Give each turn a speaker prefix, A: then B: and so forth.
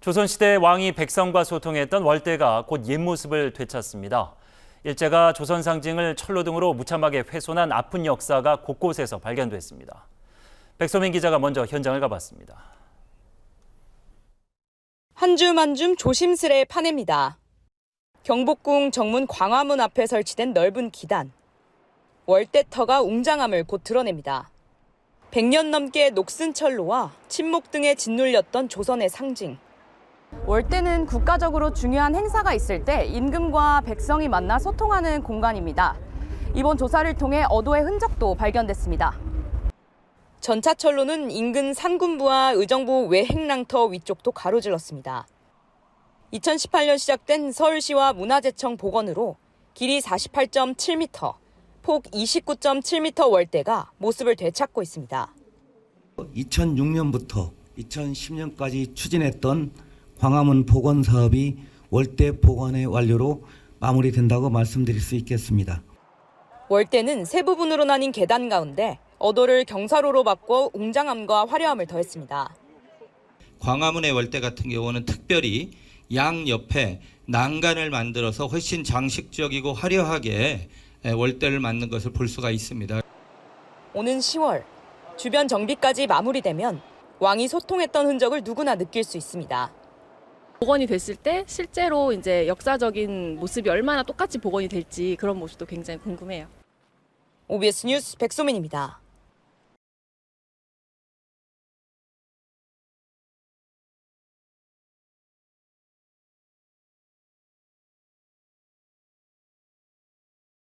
A: 조선시대 왕이 백성과 소통했던 월대가 곧 옛 모습을 되찾습니다. 일제가 조선 상징을 철로 등으로 무참하게 훼손한 아픈 역사가 곳곳에서 발견됐습니다. 백소민 기자가 먼저 현장을 가봤습니다.
B: 한 줌 한 줌 조심스레 파냅니다. 경복궁 정문 광화문 앞에 설치된 넓은 기단. 월대터가 웅장함을 곧 드러냅니다. 100년 넘게 녹슨 철로와 침묵 등에 짓눌렸던 조선의 상징. 월대는 국가적으로 중요한 행사가 있을 때 임금과 백성이 만나 소통하는 공간입니다. 이번 조사를 통해 어도의 흔적도 발견됐습니다. 전차철로는 인근 산군부와 의정부 외행랑터 위쪽도 가로질렀습니다. 2018년 시작된 서울시와 문화재청 복원으로 길이 48.7m, 폭 29.7m 월대가 모습을 되찾고 있습니다.
C: 2006년부터 2010년까지 추진했던 광화문 복원 사업이 월대 복원의 완료로 마무리된다고 말씀드릴 수 있겠습니다.
B: 월대는 세 부분으로 나뉜 계단 가운데 어도를 경사로로 바꿔 웅장함과 화려함을 더했습니다.
D: 광화문의 월대 같은 경우는 특별히 양 옆에 난간을 만들어서 훨씬 장식적이고 화려하게 월대를 만든 것을 볼 수가 있습니다.
B: 오는 10월 주변 정비까지 마무리되면 왕이 소통했던 흔적을 누구나 느낄 수 있습니다.
E: 복원이 됐을 때 실제로 이제 역사적인 모습이 얼마나 똑같이 복원이 될지 그런 모습도 굉장히 궁금해요.
B: OBS 뉴스 백소민입니다.